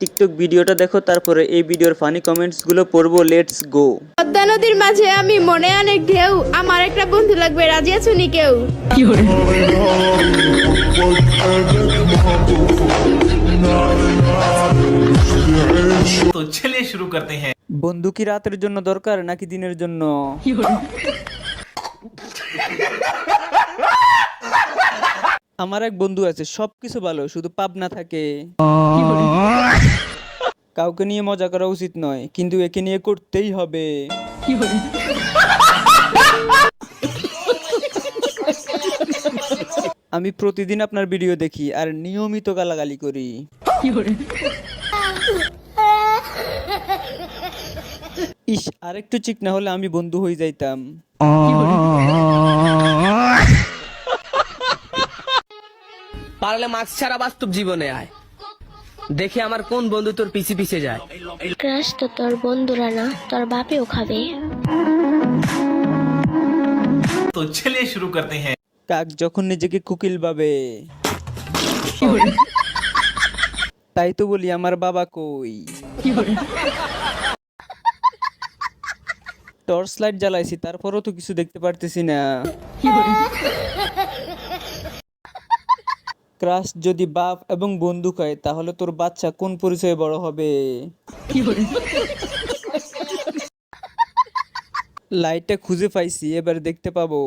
TikTok ভিডিওটা দেখো তারপরে এই ভিডিওর ফানি কমেন্টসগুলো পড়ব লেটস গো পদ্মা নদীর মাঝে আমি মনে অনেক ঢেউ আমার একটা বন্ধু লাগবে রাজি আছো নি কেউ? তো চলে শুরু করতে হ্যাঁ। বন্ধু কি রাতের জন্য দরকার নাকি দিনের জন্য? আমার এক বন্ধু আছে, সবকিছু ভালো, শুধু পাবনা থাকে। কাউকে নিয়ে মজা করা উচিত নয়, কিন্তু একে নিয়ে করতেই হবে। আমি প্রতিদিন আপনার ভিডিও দেখি আর নিয়মিত গালাগালি করি। ইস, আরেকটু চিকনা হলে আমি বন্ধু হয়ে যাইতাম। পারলে মাস্ক ছাড়া বাস্তব জীবনে আয়। দেখে আমার কোন বন্ধু তোর পিছে পিছে যায়। ক্রাশ তো তোর বন্ধুরা না তোর বাপেও খাবে। তো চলে শুরু করতে হ্যাঁ। কাক যখন নিজেকে কুকিল ভাবে। তাই তো বলি আমার বাবা কই। টর্চ লাইট জ্বালাইছি তারপরও তো কিছু দেখতে পারতেছি না। ক্রাশ যদি বাপ এবং বন্দুক হয় তাহলে তোর বাচ্চা কোন পরিচয়ে বড় হবে? লাইটটা খুঁজে পাইছি এবার দেখতে পাবো।